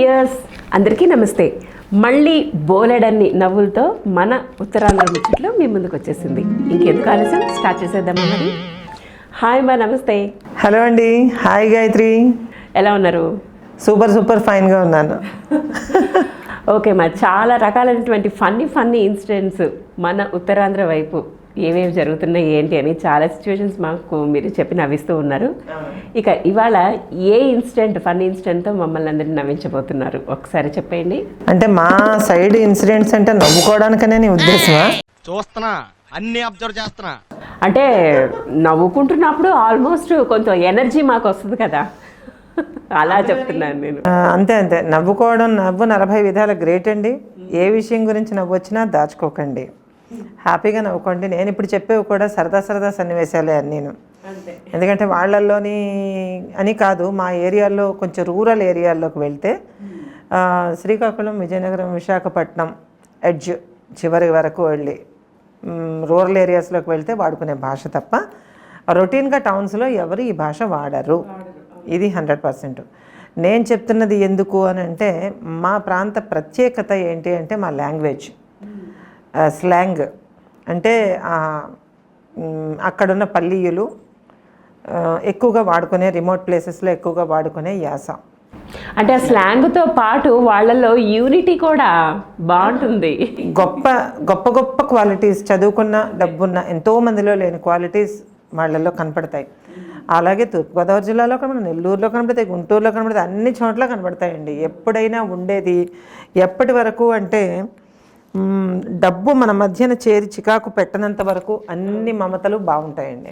Hi viewers అందరికీ నమస్తే. మళ్ళీ బోలెడన్ని నవ్వులతో మన ఉత్తరాంధ్ర ముచ్చట్లు మీ ముందుకు వచ్చేసింది. ఇంకెందుకు ఆలస్యం? స్టార్ట్ చేసేద్దామా మరి. హాయ్ మా నమస్తే. హలో అండి. హాయ్ గాయత్రి. ఎలా ఉన్నారు? సూపర్ సూపర్ ఫైన్గా ఉన్నాను. ఓకే మా చాలా రకాలైనటువంటి ఫన్నీ ఫన్నీ ఇన్సిడెంట్స్ మన ఉత్తరాంధ్ర వైపు. ఏమేమి జరుగుతున్నాయి ఏంటి అని చాలా సిచ్యువేషన్స్ మాకు మీరు చెప్పి నవ్విస్తూ ఉన్నారు. ఇక ఇవాళ ఏ ఇన్సిడెంట్ ఫన్నీ ఇన్సిడెంట్తో మమ్మల్ని అందరినీ నవ్వించబోతున్నారు? ఒకసారి చెప్పేయండి. అంటే మా సైడ్ ఇన్సిడెంట్స్ అంటే నవ్వుకోవడానికనే నీ ఉద్దేశమా? చూస్తున్నా అన్ని అబ్జర్వ్ చేస్తున్నా. అంటే నవ్వుకుంటున్నప్పుడు ఆల్మోస్ట్ కొంచెం ఎనర్జీ మాకు వస్తుంది కదా. అలా చెప్తున్నాను నేను. అంతే అంతే. నవ్వుకోవడం నవ్వు నలభై విధాల గ్రేట్ అండి. ఏ విషయం గురించి నవ్వు వచ్చినా దాచుకోకండి. హ్యాపీగా నవ్వుకోండి. నేను ఇప్పుడు చెప్పేవి కూడా సరదా సరదా సన్నివేశాలే అని నేను. ఎందుకంటే వాళ్ళల్లోని అని కాదు మా ఏరియాలో కొంచెం రూరల్ ఏరియాల్లోకి వెళ్తే శ్రీకాకుళం విజయనగరం విశాఖపట్నం ఎడ్జ్ చివరి వరకు వెళ్ళి రూరల్ ఏరియాస్లోకి వెళ్తే వాడుకునే భాష తప్ప రొటీన్గా టౌన్స్లో ఎవరు ఈ భాష వాడరు. ఇది హండ్రెడ్ పర్సెంట్. నేను చెప్తున్నది ఎందుకు అని అంటే మా ప్రాంత ప్రత్యేకత ఏంటి అంటే మా లాంగ్వేజ్. స్లాంగ్. అంటే అక్కడున్న పల్లీయులు ఎక్కువగా వాడుకునే రిమోట్ ప్లేసెస్లో ఎక్కువగా వాడుకునే యాస. అంటే ఆ స్లాంగ్తో పాటు వాళ్ళలో యూనిటీ కూడా బాగుంటుంది. గొప్ప గొప్ప గొప్ప క్వాలిటీస్ చదువుకున్న డబ్బున్న ఎంతో మందిలో లేని క్వాలిటీస్ వాళ్ళల్లో కనపడతాయి. అలాగే తూర్పుగోదావరి జిల్లాలో కనబడతాయి నెల్లూరులో కనబడతాయి గుంటూరులో కనబడతాయి అన్ని చోట్ల కనబడతాయండి ఎప్పుడైనా ఉండేది ఎప్పటి వరకు అంటే డబ్బు మన మధ్యన చేరి చికాకు పెట్టనంత వరకు అన్ని మమతలు బాగుంటాయండి.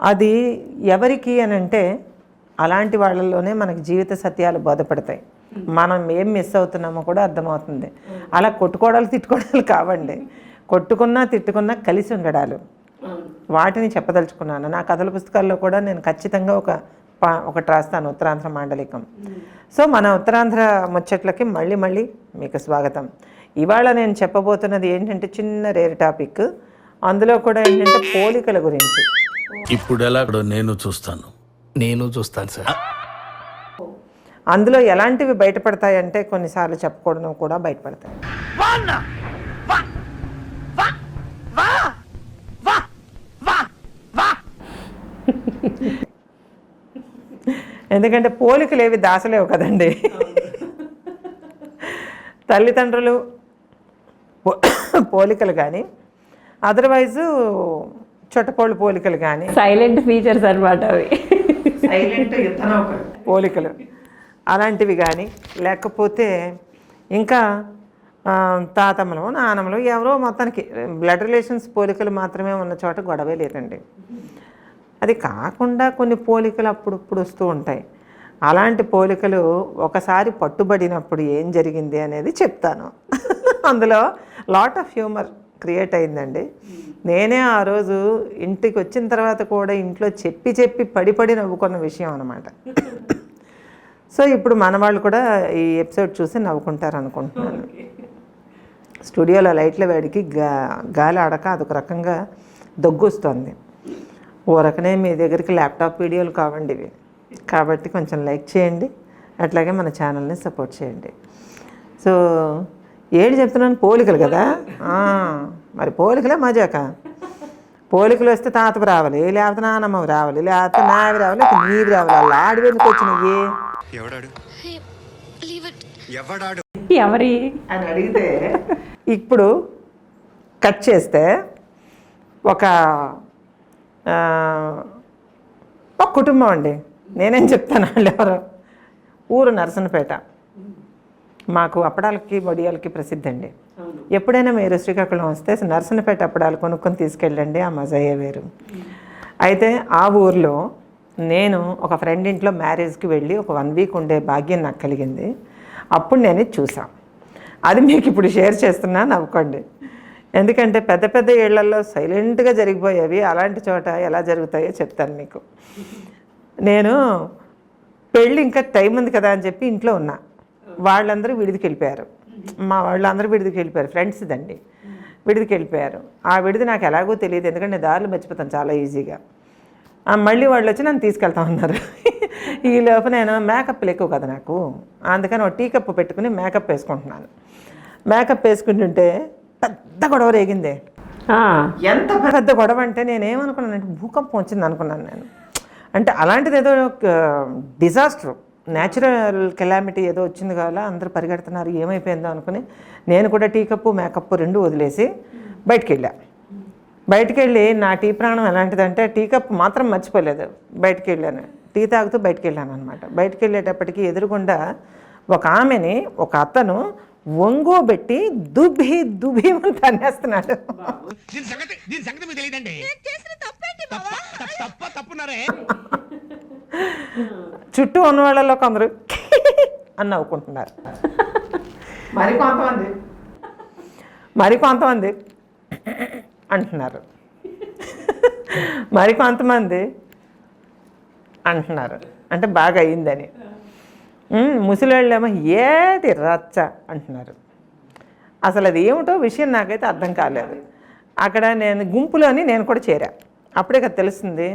అది ఎవరికి అని అంటే అలాంటి వాళ్ళలోనే మనకి జీవిత సత్యాలు బోధపడతాయి. మనం ఏం మిస్ అవుతున్నామో కూడా అర్థమవుతుంది. అలా కొట్టుకోవడాలు తిట్టుకోవడాలు కావండి. కొట్టుకున్నా తిట్టుకున్నా కలిసి ఉండడాలు. వాటిని చెప్పదలుచుకున్నాను. నా కథల పుస్తకాల్లో కూడా నేను ఖచ్చితంగా ఒక పా- ఒకటి రాస్తాను ఉత్తరాంధ్ర మాండలికం. సో మన ఉత్తరాంధ్ర ముచ్చట్లకి మళ్ళీ మళ్ళీ మీకు స్వాగతం. ఇవాళ నేను చెప్పబోతున్నది ఏంటంటే చిన్న రేర్ టాపిక్ అందులో కూడా ఏంటంటే పోలికల గురించి. ఇప్పుడు ఎలాగో నేను చూస్తాను. నేను చూస్తాను సార్. అందులో ఎలాంటివి బయటపడతాయంటే కొన్నిసార్లు చెప్పకూడదు కూడా బయటపడతాయి. ఎందుకంటే పోలికలు ఏవి దాసలేవు కదండి. తల్లిదండ్రులు పో- పోలికలు కానీ అదర్వైజు చుట్టపోళ్ళు పోలికలు కానీ సైలెంట్ ఫీచర్స్ అనమాట అవి. సైలెంట్ పోలికలు అలాంటివి కానీ లేకపోతే ఇంకా తాతమ్మలు నానమ్మలు ఎవరో మొత్తానికి బ్లడ్ రిలేషన్స్ పోలికలు మాత్రమే ఉన్న చోట గొడవే లేదండి. అది కాకుండా కొన్ని పోలికలు అప్పుడప్పుడు వస్తూ ఉంటాయి. అలాంటి పోలికలు ఒకసారి పట్టుబడినప్పుడు ఏం జరిగింది అనేది చెప్తాను. అందులో లాట్ ఆఫ్ హ్యూమర్ క్రియేట్ అయిందండి. నేనే ఆ రోజు ఇంటికి వచ్చిన తర్వాత కూడా ఇంట్లో చెప్పి చెప్పి పడి పడి నవ్వుకున్న విషయం అనమాట సో ఇప్పుడు మన వాళ్ళు కూడా ఈ ఎపిసోడ్ చూసి నవ్వుకుంటారు అనుకుంటున్నాను. స్టూడియోలో లైట్ల వేడికి గా గాలి ఆడక అదొక రకంగా దగ్గు వస్తుంది ఓ రకనే మీ దగ్గరికి ల్యాప్టాప్ వీడియోలు కావండి ఇవి. కాబట్టి కొంచెం లైక్ చేయండి. అట్లాగే మన ఛానల్ని సపోర్ట్ చేయండి. సో ఏడు చెప్తున్నాను పోలికలు కదా? ఆ, మరి పోలికలే మజాక? పోలికలు వస్తే తాతపు రావాలి లేకపోతే నానమ్మవి రావాలి లేకపోతే నావి రావాలి లేకపోతే నీవి రావాలి. అలా ఆడి వెనుక వచ్చినాయి ఎవరి? అని అడిగితే ఇప్పుడు కట్ చేస్తే ఒక ఒక కుటుంబం అండి. నేనేం చెప్తాను వాళ్ళు ఎవరు? ఊరు నరసనపేట. మాకు అప్పడాలకి వడియాలకి ప్రసిద్ధి అండి. ఎప్పుడైనా మీరు శ్రీకాకుళం వస్తే నరసనపేట అప్పడాలు కొనుక్కొని తీసుకెళ్ళండి ఆ మజాయే వేరు. అయితే ఆ ఊర్లో నేను ఒక ఫ్రెండ్ ఇంట్లో మ్యారేజ్కి వెళ్ళి ఒక వన్ వీక్ ఉండే భాగ్యం నాకు కలిగింది. అప్పుడు నేను ఇది చూసా. అది మీకు ఇప్పుడు షేర్ చేస్తున్నా నవ్వుకోండి. ఎందుకంటే పెద్ద పెద్ద ఏళ్ళలో సైలెంట్గా జరిగిపోయేవి అలాంటి చోట ఎలా జరుగుతాయో చెప్తాను మీకు. నేను పెళ్ళి ఇంకా టైం ఉంది కదా అని చెప్పి ఇంట్లో ఉన్నా. వాళ్ళందరూ విడిదికి వెళ్ళిపోయారు మా వాళ్ళందరూ విడిదికి వెళ్ళిపోయారు ఫ్రెండ్స్ దండి. విడిదికి వెళ్ళిపోయారు ఆ విడిది నాకు ఎలాగో తెలియదు. ఎందుకంటే నేను దారులు మర్చిపోతాను చాలా ఈజీగా. మళ్ళీ వాళ్ళు వచ్చి నన్ను తీసుకెళ్తా ఉన్నారు. ఈ లోపు నేను మేకప్లు ఎక్కువ కదా నాకు. అందుకని ఒక టీ కప్పు పెట్టుకుని మేకప్ వేసుకుంటున్నాను. మేకప్ వేసుకుంటుంటే పెద్ద గొడవ రేగిందే. ఎంత పెద్ద గొడవ అంటే నేనేమనుకున్నానంటే భూకంపం వచ్చింది అనుకున్నాను నేను. అంటే అలాంటిది ఏదో డిజాస్టర్. న్యాచురల్ కెలామిటీ ఏదో వచ్చింది కావాలా అందరూ పరిగెడుతున్నారు ఏమైపోయిందో అనుకుని నేను కూడా టీ కప్పు మేకప్ రెండు వదిలేసి బయటికి వెళ్ళా బయటికి వెళ్ళి నా టీ ప్రాణం ఎలాంటిదంటే టీ కప్ మాత్రం మర్చిపోలేదు. బయటికి వెళ్ళాను టీ తాగుతూ బయటికి వెళ్ళాను అనమాట బయటికి వెళ్ళేటప్పటికి ఎదురుగుండా ఒక ఆమెని ఒక అతను ఒంగోబెట్టి దుబ్బి దుబ్బి అని తన్నేస్తున్నాడు. దీని సంగతి దీని సంగతి మీకు తెలియదండి. తప్ప తప్పున్నారే. చుట్టూ ఉన్న వాళ్ళలో కొందరు అని నవ్వుకుంటున్నారు. మరి కొంతమంది. మరి కొంతమంది అంటున్నారు. మరి కొంతమంది అంటున్నారు. అంటే బాగా అయిందని. ఉమ్, ఏది రచ్చ అంటున్నారు. అసలు అది ఏమిటో విషయం నాకైతే అర్థం కాలేదు. అక్కడ నేను గుంపులోని నేను కూడా చేరా. అప్పుడే కదా తెలుస్తుంది.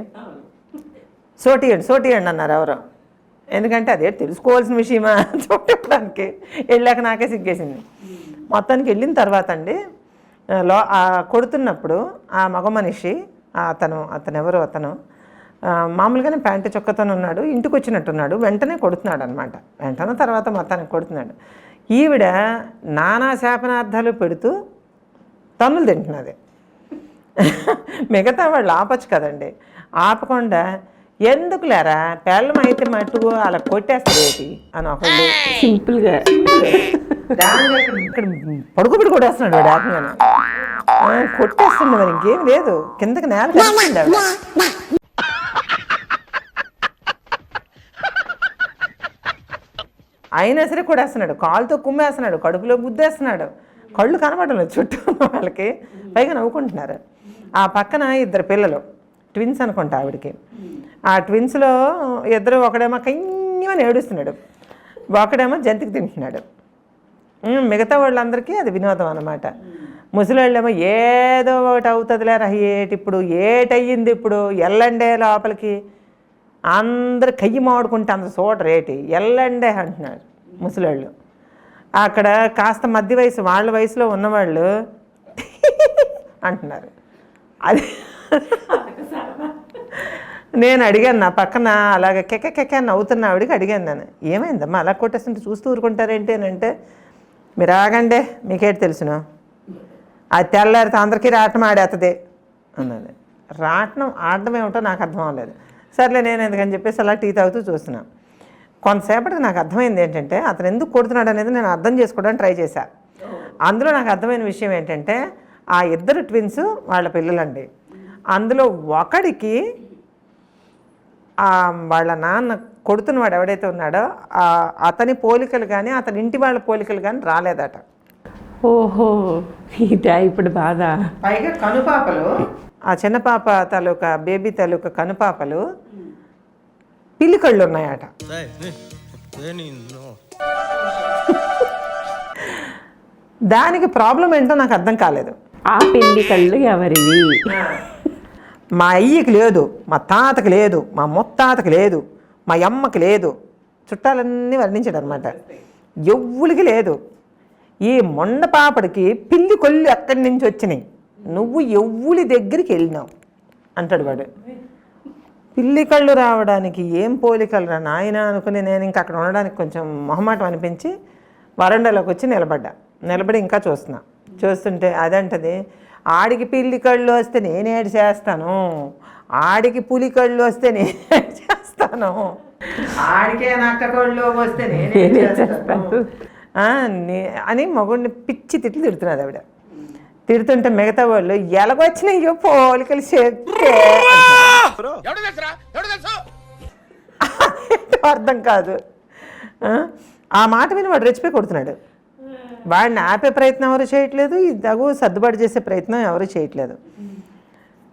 సోటియండి సోటియండి అన్నారు ఎవరో. ఎందుకంటే అదే తెలుసుకోవాల్సిన విషయమా చూడటానికి వెళ్ళాక నాకే సిగ్గేసింది. మొత్తానికి వెళ్ళిన తర్వాత అండి లో ఆ కొడుతున్నప్పుడు ఆ మగ మనిషి అతను అతను ఎవరు అతను మామూలుగానే ప్యాంటు చొక్కతో ఉన్నాడు ఇంటికి వచ్చినట్టున్నాడు వెంటనే కొడుతున్నాడు అనమాట వెంటనే తర్వాత మొత్తానికి కొడుతున్నాడు. ఈవిడ నానా శాపనార్థాలు పెడుతూ తన్నులు తింటున్నది. మిగతా వాళ్ళు ఆపచ్చు కదండి. ఆపకుండా ఎందుకు లేరా? పెళ్ళం అయితే మట్టుకు అలా కొట్టేస్తుంది అని ఒకళ్ళు సింపుల్గా. ఇక్కడ పడుకోబెట్టి కొట్టేస్తున్నాడు వాడు ఏకంగానే. ఆ, కొట్టేస్తుండే మరి ఇంకేం లేదు. కిందకి నేల కనిపించింది ఆవిడ. అయినా సరే కొడేస్తున్నాడు. కాలుతో కుమ్మేస్తున్నాడు. కడుపులో గుద్దేస్తున్నాడు కళ్ళు కనబడడం లేదు చుట్టూ ఉన్న వాళ్ళకి. పైగా నవ్వుకుంటున్నారు. ఆ పక్కన ఇద్దరు పిల్లలు. ట్విన్స్ అనుకుంటా ఆవిడకి. ఆ ట్విన్స్లో ఇద్దరు ఒకడేమో కయ్యమని ఏడుస్తున్నాడు. ఒకడేమో జంతికి తింటున్నాడు. మిగతా వాళ్ళందరికీ అది వినోదం అనమాట ముసలిళ్ళేమో ఏదో ఒకటి అవుతుందిలే రా ఏటి ఇప్పుడు ఏటయ్యింది ఇప్పుడు ఎల్లండే లోపలికి. అందరు కయ్యి మాడుకుంటే అంత చోట రేటి. ఎల్లండే అంటున్నారు ముసలాళ్ళు. అక్కడ కాస్త మధ్య వయసు వాళ్ళ వయసులో ఉన్నవాళ్ళు అంటున్నారు. అది నేను అడిగాను నా పక్కన అలాగ కెక్క కెక్క నవ్వుతున్న ఆవిడికి అడిగాను నేను. ఏమైందమ్మా? అలా కొట్టేస్తుంటే చూస్తూ ఊరుకుంటారేంటి అని అంటే మీరు ఆగండే మీకేటి తెలుసును? అది తెల్లారితే అందరికీ రాటం ఆడేస్తుంది అన్నది రాట్నం ఆడడం ఏమిటో నాకు అర్థం అవ్వలేదు. సర్లే నేను ఎందుకని చెప్పేసి అలా టీ తాగుతూ చూస్తున్నా. కొంతసేపటికి నాకు అర్థమైంది ఏంటంటే అతను ఎందుకు కొడుతున్నాడు అనేది నేను అర్థం చేసుకోవడానికి ట్రై చేశా. అందులో నాకు అర్థమైన విషయం ఏంటంటే ఆ ఇద్దరు ట్విన్స్ వాళ్ళ పిల్లలండి. అందులో ఒకడికి ఆ వాళ్ళ నాన్న కొడుతున్నవాడు ఎవడైతే ఉన్నాడో ఆ అతని పోలికలు కానీ అతని ఇంటి వాళ్ళ పోలికలు కానీ రాలేదట. ఓహో ఇదా ఇప్పుడు బాధ. పైగా కనుపాపలు. ఆ చిన్న పాప తాలూకా బేబీ తాలూకా కనుపాపలు పిల్లి కళ్ళు ఉన్నాయట దానికి ప్రాబ్లం ఏంటో నాకు అర్థం కాలేదు. ఆ పిల్లి కళ్ళు ఎవరివి మా అయ్యకి లేదు మా తాతకి లేదు మా ముత్తాతకి లేదు మా అమ్మకి లేదు. చుట్టాలన్నీ వర్ణించాడు అనమాట ఎవ్వులకి లేదు. ఈ మొండ పాపడికి పిల్లి కొల్లు ఎక్కడి నుంచి వచ్చినాయి? నువ్వు ఎవ్వులి దగ్గరికి వెళ్ళినావు అంటాడు వాడు. పిల్లి కళ్ళు రావడానికి ఏం పోలికలు రా నాయన అనుకుని నేను ఇంకా అక్కడ ఉండడానికి కొంచెం మొహమాటం అనిపించి వరండాలోకి వచ్చి నిలబడ్డా. నిలబడి ఇంకా చూస్తున్నా. చూస్తుంటే అదంటది ఆడికి పిల్లి కళ్ళు వస్తే నేనేడు చేస్తాను. ఆడికి పులి కళ్ళు వస్తే నేనేడు చేస్తాను. ఆడికే నక్క కళ్ళు వస్తే నేనేడు చేస్తాను. అని మగుడిని పిచ్చి తిట్లు తిడుతున్నది ఆవిడ. తిడుతుంటే మిగతా వాళ్ళు ఎలాగొచ్చినాయో పోలికలు చెప్తే అర్థం కాదు. ఆ? మాట విని వాడు రెచ్చిపోయి కొడుతున్నాడు. వాడిని ఆపే ప్రయత్నం ఎవరు చేయట్లేదు ఈ దగు సర్దుబాటు చేసే ప్రయత్నం ఎవరు చేయట్లేదు.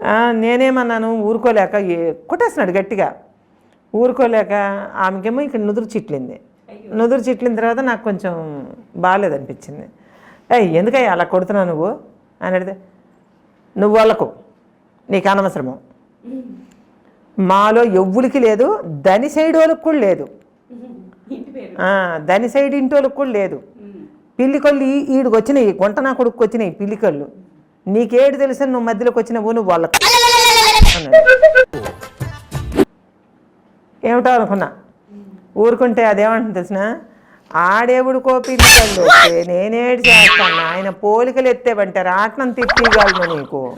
ఆ, నేనేమన్నాను ఊరుకోలేక ఏ- కొట్టేస్తున్నాడు గట్టిగా. ఊరుకోలేక ఆమెకేమో ఇక్కడ నుదురు చిట్లింది. నుదురు చిట్లిన తర్వాత నాకు కొంచెం బాగాలేదనిపించింది. ఏయ్ ఎందుకయ్యా అలా కొడుతున్నావు నువ్వు? అని అడిగితే నువ్వు వాళ్ళకు నీకు అనవసరము. మాలో ఎవ్వులకి లేదు దని సైడ్ వాళ్ళకి కూడా లేదు. ఆ, దని సైడ్ ఇంటి వాళ్ళకి కూడా లేదు. పిల్లికళ్ళు ఈ- ఈడికి వచ్చినాయి గుంట నా కొడుకు వచ్చినాయి పిల్లికళ్ళు. నీకేడు తెలుసు నువ్వు మధ్యలోకి వచ్చినావు నువ్వు వాళ్ళకి. ఏమిటో అనుకున్నా. ఊరుకుంటే అదేమంటుంది తెలిసిన? ఆడేవుడికో పిల్లికళ్ళు వస్తే నేనేడు చేస్తాను ఆయన పోలికలు ఎత్తేవంటే రాట్నం తిప్పిగలను నీకు.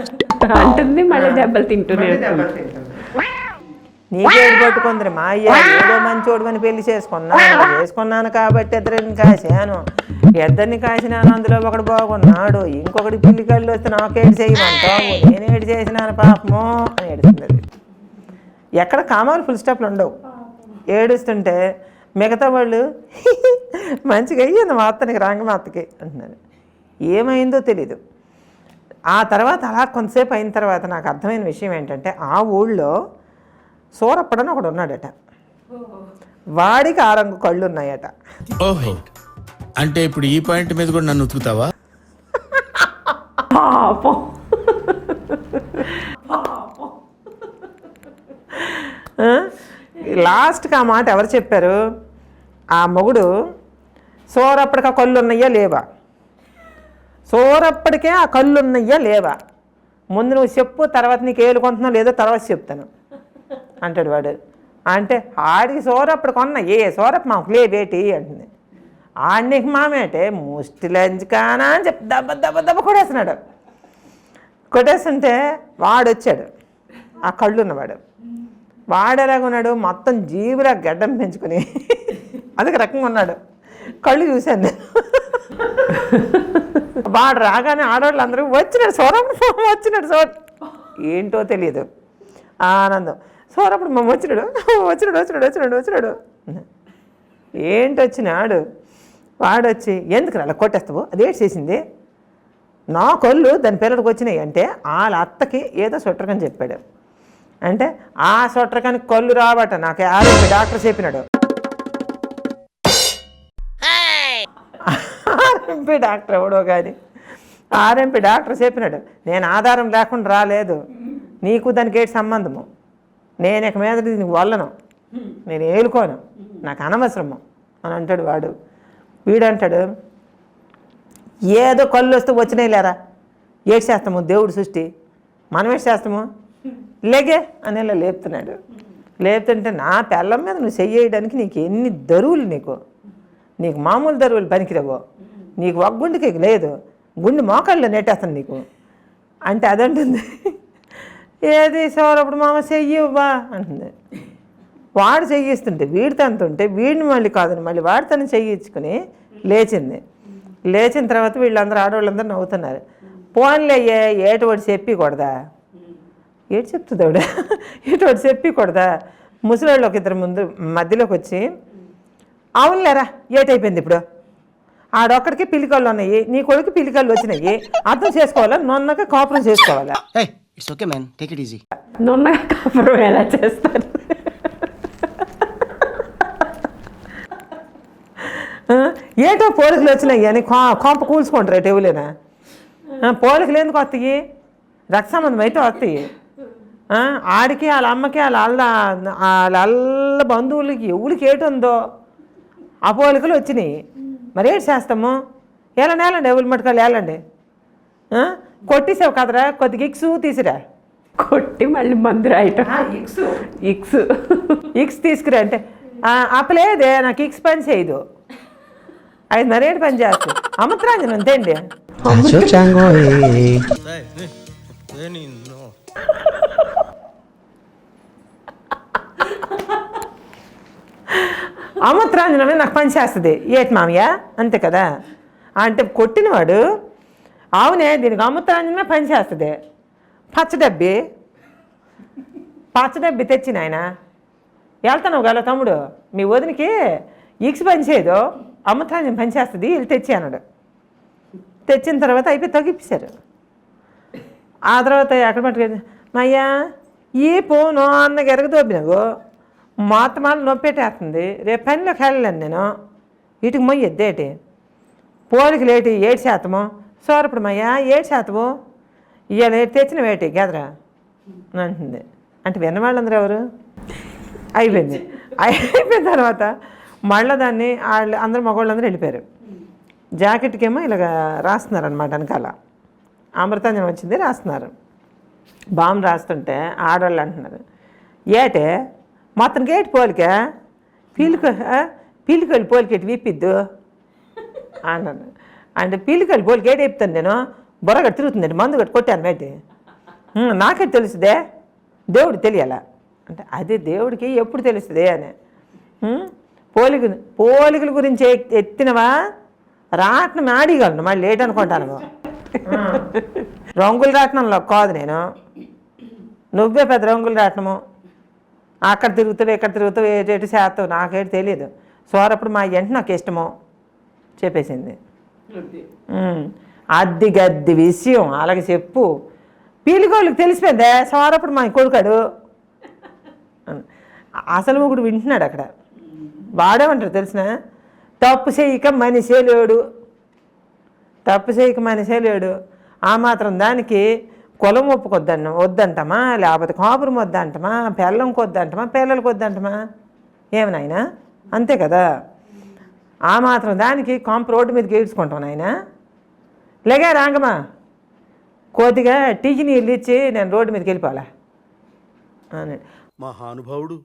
అంటుంది మళ్ళీ దెబ్బలు తింటూనే నీకేడు పట్టుకుంది మా అయ్య ఏదో మంచోడు అని పెళ్ళి చేసుకున్నాను. చేసుకున్నాను కాబట్టి ఇద్దరిని కాశాను. ఇద్దరిని కాసినాను అందులో ఒకడు బాగున్నాడు. ఇంకొకటి పెళ్ళి కళ్ళు వస్తే నాకేడు చేయమంటావు? నేనేడు చేసినాను పాపము అని ఏడుస్తుంది ఎక్కడ కామాలు ఫుల్ స్టాప్లు ఉండవు. ఏడుస్తుంటే మిగతా వాళ్ళు మంచిగా అయ్యింది మా అత్తనికి రంగమాతకి అంటున్నాను. ఏమైందో తెలీదు. ఆ తర్వాత అలా కొంతసేపు అయిన తర్వాత నాకు అర్థమైన విషయం ఏంటంటే ఆ ఊళ్ళో సూరప్పడని ఒకడు ఉన్నాడట. వాడికి ఆ రంగు కళ్ళు ఉన్నాయట ఓహో. అంటే ఇప్పుడు ఈ పాయింట్ మీద కూడా నన్ను ఉతుకుతావా? పాపం? లాస్ట్కి ఆ మాట ఎవరు చెప్పారు? ఆ మొగుడు సోరప్పటికి ఆ కళ్ళు ఉన్నాయా లేవా? సోరప్పటికే ఆ కళ్ళు ఉన్నాయా లేవా? ముందు నువ్వు చెప్పు తర్వాత నీకు ఏలుకుంటున్నావు లేదో తర్వాత చెప్తాను. అంటాడు వాడు. అంటే ఆడికి సోరప్పుడు కొన్న ఏ సోరప్ మాకు లేవేటి అంటుంది. ఆడికి మామేటే ముష్టి లంచ్ కానా? అని చెప్పి దెబ్బ దెబ్బ దెబ్బ కొట్టేస్తున్నాడు. కొట్టేస్తుంటే వాడు వచ్చాడు ఆ కళ్ళు ఉన్నవాడు. వాడు ఎలాగున్నాడు మొత్తం జీవులా గడ్డం పెంచుకుని. అదొక రకంగా ఉన్నాడు. కళ్ళు చూశాను నేను. వాడు రాగానే ఆడవాళ్ళు అందరూ వచ్చినాడు సోరం వచ్చినాడు సో ఏంటో తెలియదు. ఆనందం. సోరప్పుడు మమ్మ వచ్చినాడు. వచ్చినాడు వచ్చినాడు వచ్చినాడు వచ్చినాడు. ఏంటి వచ్చినాడు వాడు వచ్చి ఎందుకు అలా కొట్టేస్తావు? అదేంటి చేసింది? నా కళ్ళు దాని పిల్లడికి వచ్చినాయి అంటే వాళ్ళ అత్తకి ఏదో సొట్టరకని చెప్పాడు. అంటే ఆ సొట్టరకని కళ్ళు రాబట నాకు ఆరోగ్య డాక్టర్ చెప్పినాడు. ఆర్ఎంపీ డాక్టర్ ఎవడో కానీ ఆర్ఎంపీ డాక్టర్ చెప్పినాడు నేను ఆధారం లేకుండా రాలేదు. నీకు దానికి ఏంటి సంబంధము? నేను ఇక మీద నీకు వల్లను. నేను ఏలుకోను. నాకు అనవసరము అని అంటాడు వాడు. వీడంటాడు ఏదో కళ్ళు వస్తే వచ్చినాయి లేరా? ఏడు చేస్తాము దేవుడు సృష్టి. మనం ఏడు చేస్తాము లేగే అని ఇలా లేపుతున్నాడు. లేపుతుంటే నా పెళ్ళం మీద నువ్వు చెయ్యడానికి నీకు ఎన్ని దరువులు నీకు? నీకు మామూలు దరువులు పనికిరావు. నీకు ఒక గుండెకి లేదు. గుండె మోకాళ్ళు నెట్టేస్తాను నీకు. అంటే అదంటుంది. ఏది సోరప్పుడు మామ చెయ్యవ్వా? అంటుంది. వాడు చెయ్యిస్తుంటే వీడి ఉంటే వీడిని మళ్ళీ కాదని మళ్ళీ వాడు తను చెయ్యించుకుని లేచింది. లేచిన తర్వాత వీళ్ళందరూ ఆడవాళ్ళందరూ నవ్వుతున్నారు. పోన్లే అయ్యే ఏటి వాడు చెప్పకూడదా? ఏటి చెప్తుందావిడ ఏటి వాడు చెప్పకూడదా? ముసలాళ్ళు ఒక ఇద్దరు ముందు మధ్యలోకి వచ్చి అవునులేరా ఏటైపోయింది ఇప్పుడు? ఆడొక్కడికి పిల్లికళ్ళు ఉన్నాయి నీ కొడుకు పిల్లికళ్ళు వచ్చినాయి అర్థం చేసుకోవాలా? నొన్నక కాపురం చేసుకోవాలా? It's okay, man. Take it easy. నున్నగా కాపురం ఎలా చేస్తారు ఏటో పోలికలు వచ్చినాయి? అని కొంప కూల్చుకుంటారు టేబులేనా పోలికలు ఎందుకు వస్తాయి? రక్త సంబంధం అయితే వస్తాయి. ఆ, ఆడికి వాళ్ళ అమ్మకి వాళ్ళ అల్ల వాళ్ళ అల్ల బంధువులకి ఎవరికి ఏటి ఉందో? ఆ పోలికలు వచ్చినాయి. మరి ఏంటి చేస్తాము? ఎలా నేలండి ఎవరి మటుకాలు ఏలండి ఆ, కొట్టేసావు కదరా కొద్దిగా ఇక్సు తీసిరా. కొట్టి మళ్ళీ మందు రాయటం. ఇక్స్ ఇక్స్ తీసుకురా అంటే "ఆ, అప్పలేదే నాకు ఇక్స్ పని చేయదు. అది మరేంటి పని చేస్తుంది అమృతరాంజనం అంతేండి అమృతరాంజనమే నాకు పని చేస్తుంది. ఏటి మామయ్య? అంతే కదా. అంటే కొట్టినవాడు అవునే దీనికి అమృతరాంజనమే పని చేస్తుంది. పచ్చడబ్బి పచ్చడబ్బి తెచ్చిన ఆయన. వెళ్తాను గల తమ్ముడు? మీ వదినికి ఈక్స్ పనిచేయదు చేయదు. పనిచేస్తుంది వీళ్ళు తెచ్చి అన్నాడు. తెచ్చిన తర్వాత అయిపోయి తగ్గిపించారు ఆ తర్వాత ఎక్కడ పట్టుకు మయ్యా ఈ పోను అన్నకి ఎరగదోబినావు మాతమాల నొప్పెట్టేస్తుంది. రేపు పనిలోకి వెళ్ళలేను నేను. వీటికి మొయ్యద్దేటి పోలికి లేటి ఏడు శాతము? సోరప్పుడు ఏ ఏడు శాతము? ఇవాళ తెచ్చిన వేటి గదరా? అంటుంది. అంటే విన్నవాళ్ళందరూ ఎవరు? అయిపోయింది. అయిపోయిన తర్వాత మళ్ళీ దాన్ని వాళ్ళు అందరూ మగవాళ్ళందరూ వెళ్ళిపోయారు. జాకెట్కేమో ఇలాగ రాస్తున్నారు అనమాట వెనకాల. అమృతాంజనం వచ్చింది రాస్తున్నారు. బామ్ రాస్తుంటే ఆడవాళ్ళు అంటున్నారు. ఏటే? మొత్తం గేట్ పోలిక? పీలిక పీలికలు పోలికెట్టి విప్పిద్దు అన్నాను. అంటే పీలికలు పోలికి ఏడు చెప్తాను నేను. బొరగ తిరుగుతుందండి మందు కట్టి కొట్టాను మేటి "ఉమ్, నాకే తెలుసుదే. దేవుడు తెలియాల? అంటే అదే దేవుడికి ఎప్పుడు తెలుస్తుంది అని. "ఉమ్, పోలిక పోలికల గురించి ఎత్తినవా? రాట్నం ఆడిగలను మళ్ళీ లేటనుకుంటాను రంగుల రాట్నంలో కాదు నేను. నువ్వే పెద్ద రంగులు రాట్నము. అక్కడ తిరుగుతావు ఇక్కడ తిరుగుతావు ఏటేటి చేస్తావు నాకేటి తెలియదు సోరప్పుడు మా ఇంటి నాకు ఇష్టము చెప్పేసింది. అద్ది గద్ది విషయం అలాగే చెప్పు. పీలికోళ్ళకి తెలిసిపోయిందే? సవారప్పుడు మా కొడుకాడు. అసలు ఒకడు వింటున్నాడు అక్కడ. వాడేమంటారు తెలిసిన? తప్పు చేయక మనిషే లేడు. తప్పు చేయక మనిషే లేడు. ఆ మాత్రం దానికి కులం ఒప్పుకొద్దన్న వద్దంటమా? లేకపోతే కాపురం వద్దంటమా? పిల్లంకి వద్దంటమా పిల్లలకి వద్దంటమా? ఏమి అంతే కదా. ఆ మాత్రం దానికి కాంపు రోడ్డు మీదకి ఏడ్చుకుంటాం నాయన. లేగా రాంగమ్మా. కొద్దిగా టీకి నీళ్ళు ఇచ్చి నేను రోడ్డు మీదకి వెళ్ళిపోవాలా? అని. మహానుభావుడు.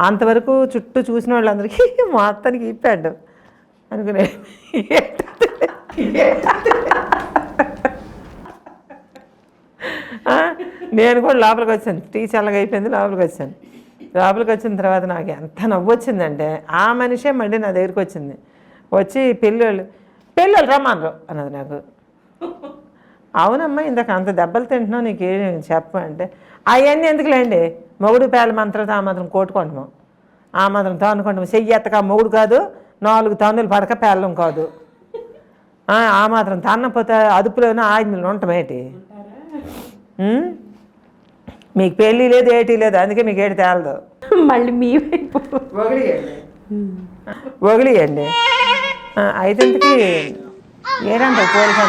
అంతవరకు చుట్టూ చూసిన వాళ్ళందరికీ మొత్తానికి ఇప్పాడు అనుకునే. నేను కూడా లోపలికి వచ్చాను. టీ చల్లగా అయిపోయింది లోపలికి వచ్చాను. లోపలికి వచ్చిన తర్వాత నాకు ఎంత నవ్వు వచ్చిందంటే ఆ మనిషే మళ్ళీ నా దగ్గరికి వచ్చింది. వచ్చి పిల్లలు పిల్లలు రమ్మనరు అన్నది నాకు. అవునమ్మా ఇందాక అంత దెబ్బలు తింటున్నావు నీకు ఏం చెప్ప అంటే అవన్నీ ఎందుకులేండి? మొగుడు పేల మంత్రంతో ఆ మాత్రం కోటుకుంటాము ఆ మాత్రం తానుకుంటాము చెయ్యి ఎత్తక మొగుడు కాదు నాలుగు తన్నులు పడక పేలం కాదు. ఆ, మాత్రం తన్నపోతే అదుపులోనే ఆజ్ఞలు ఉంటామేటి? మీకు పెళ్ళి లేదు ఏటి లేదు అందుకే మీకు ఏటి తేలదు. మళ్ళీ మీ వైపు. వగిలియండి. ఇంతకీ ఏడంట పోలీసు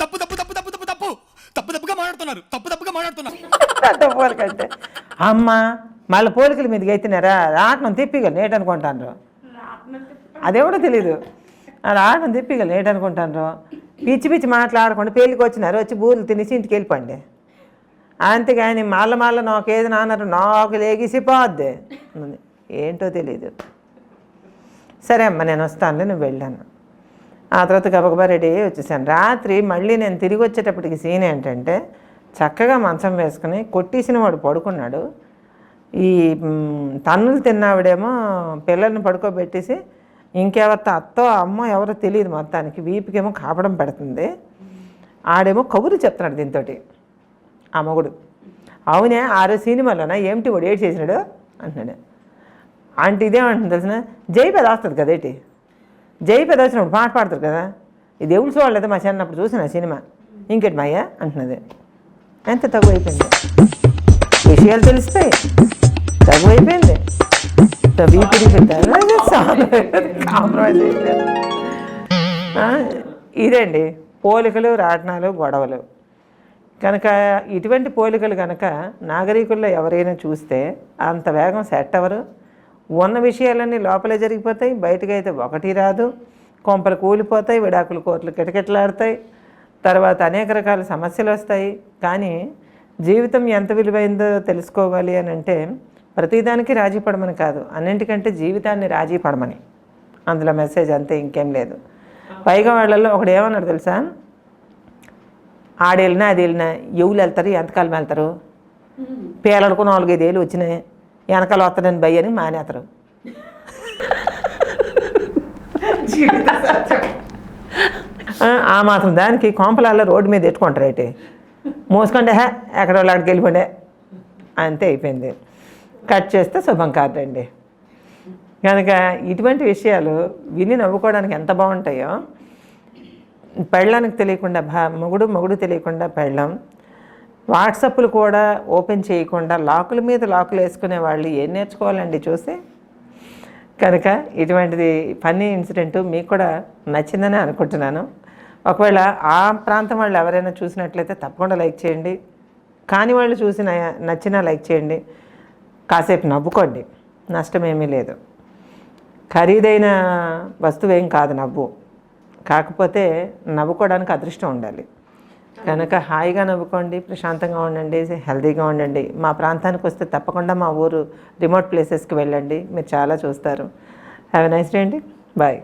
తప్పు తప్పు తప్పు తప్పు తప్పు తప్పు. తప్పు తప్పుగా మాట్లాడుతున్నారు. తప్పు తప్పుగా మాట్లాడుతున్నారు. పోలికంటే. అమ్మ మళ్ళీ పోలికల మీదకి ఎత్తినారా? రాట్నం తిప్పిగలు నేటి అనుకుంటాను అదేవిడో తెలీదు. ఆ రాట్నం తిప్పిగలు నేటి అనుకుంటాను పిచ్చి పిచ్చి మాట్లాడకుండా పెళ్ళికి వచ్చినారు వచ్చి బూర్లు తినేసి ఇంటికి వెళ్ళిపోండి. అంతేగాని మళ్ళీ మళ్ళీ నాకేది ఏది నాన్నారు నాకు లేగిసి పోద్ది. ఏంటో తెలియదు సరే అమ్మ నేను వస్తానులే నువ్వు వెళ్ళాను. ఆ తర్వాత గబగబా రెడీ అయ్యి వచ్చేసాను. రాత్రి మళ్ళీ నేను తిరిగి వచ్చేటప్పటికి సీన్ ఏంటంటే చక్కగా మంచం వేసుకుని కొట్టేసిన వాడు పడుకున్నాడు. ఈ తన్నులు తిన్నావిడేమో పిల్లల్ని పడుకోబెట్టేసి ఇంకెవరితో అత్తో అమ్మో ఎవరో తెలియదు మొత్తానికి వీపుకేమో కాపడం పెడుతుంది. ఆడేమో కబురు చెప్తున్నాడు దీంతో ఆ మొగుడు. అవునే ఆరో సినిమాలోనా? ఏమిటి వాడు ఏడు చేసినాడు? అంటున్నాడు. అంటే ఇదేమంటుంది తెలిసిన? జైపేద వస్తుంది కదా ఏంటి? జైపేద వచ్చినప్పుడు పాట పాడతారు కదా? ఇది ఎవరు చూడలేదు మా చిన్నప్పుడు చూసిన సినిమా. ఇంకేటి మాయ్యా? అంటున్నది. ఎంత తక్కువ అయిపోయింది విషయాలు తెలిసిపోయి తక్కువ అయిపోయింది కాంప్రమైజ్ ఆ, ఇదండి పోలికలు రాట్నాలు గొడవలు. కనుక ఇటువంటి పోలికలు కనుక నాగరికుల్లో ఎవరైనా చూస్తే అంత వేగం సెట్ అవ్వరు. ఉన్న విషయాలన్నీ లోపలే జరిగిపోతాయి బయటకైతే ఒకటి రాదు. కొంపలు కూలిపోతాయి విడాకులు కోర్టులు కిటకిటలాడతాయి. తర్వాత అనేక రకాల సమస్యలు వస్తాయి. కానీ జీవితం ఎంత విలువైందో తెలుసుకోవాలి అని అంటే ప్రతిదానికి రాజీ పడమని కాదు అన్నింటికంటే జీవితాన్ని రాజీ పడమని. అందులో మెసేజ్ అంతే ఇంకేం లేదు. పైగా వాళ్ళల్లో ఒకడు ఏమన్నాడు తెలుసా? ఆడెళ్ళినా అది వెళ్ళినా ఎవరు వెళ్తారు ఎంతకాలం వెళ్తారు? పేలడుకు నాలుగైదేళ్ళు వచ్చినాయి వెనకాల వస్తానని భయ అని మానేస్తారు. ఆ, మాత్రం దానికి కోంపలాల్లో రోడ్డు మీద ఎట్టుకుంటారు అయితే. మోసుకుంటే హే ఎక్కడ వాళ్ళకి వెళ్ళిపోండే. అంతే అయిపోయింది. కట్ చేస్తే శుభం కాదండి. కనుక ఇటువంటి విషయాలు విని నవ్వుకోవడానికి ఎంత బాగుంటాయో పెళ్ళానికి తెలియకుండా భా మొగుడు మొగుడు తెలియకుండా పెళ్ళం. వాట్సాప్లు కూడా ఓపెన్ చేయకుండా లాకుల మీద లాకులు వేసుకునే వాళ్ళు ఏం నేర్చుకోవాలండి చూసి? కనుక ఇటువంటిది ఫన్నీ ఇన్సిడెంట్ మీకు కూడా నచ్చిందని అనుకుంటున్నాను. ఒకవేళ ఆ ప్రాంతం వాళ్ళు ఎవరైనా చూసినట్లయితే తప్పకుండా లైక్ చేయండి. కాని వాళ్ళు చూసిన నచ్చినా లైక్ చేయండి. కాసేపు నవ్వుకోండి. నష్టమేమీ లేదు. ఖరీదైన వస్తువు ఏం కాదు నవ్వు. కాకపోతే నవ్వుకోవడానికి అదృష్టం ఉండాలి. కనుక హాయిగా నవ్వుకోండి ప్రశాంతంగా ఉండండి హెల్తీగా ఉండండి. మా ప్రాంతానికి వస్తే తప్పకుండా మా ఊరు రిమోట్ ప్లేసెస్కి వెళ్ళండి. మీరు చాలా చూస్తారు. హ్యావ్ నైస్ డే అండి. బాయ్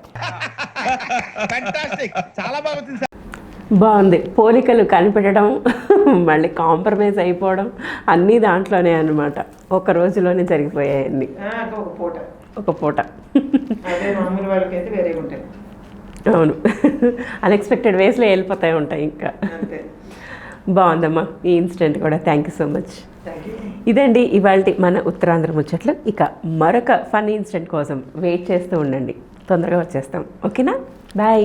బాగుంది. పోలికలు కనిపెట్టడం మళ్ళీ కాంప్రమైజ్ అయిపోవడం అన్నీ దాంట్లోనే అన్నమాట. ఒక రోజులోనే జరిగిపోయాయి అన్ని ఒక పూట. ఒక పూట. అవును. అన్ఎక్స్పెక్టెడ్ వేస్లో వెళ్ళిపోతాయి ఉంటాయి ఇంకా. బాగుందమ్మా ఈ ఇన్సిడెంట్ కూడా. థ్యాంక్ యూ సో మచ్ ఇదండి ఇవాళ మన ఉత్తరాంధ్ర ముచ్చట్లు. ఇక మరొక ఫన్నీ ఇన్సిడెంట్ కోసం వెయిట్ చేస్తూ ఉండండి. తొందరగా వచ్చేస్తాం. ఓకేనా బాయ్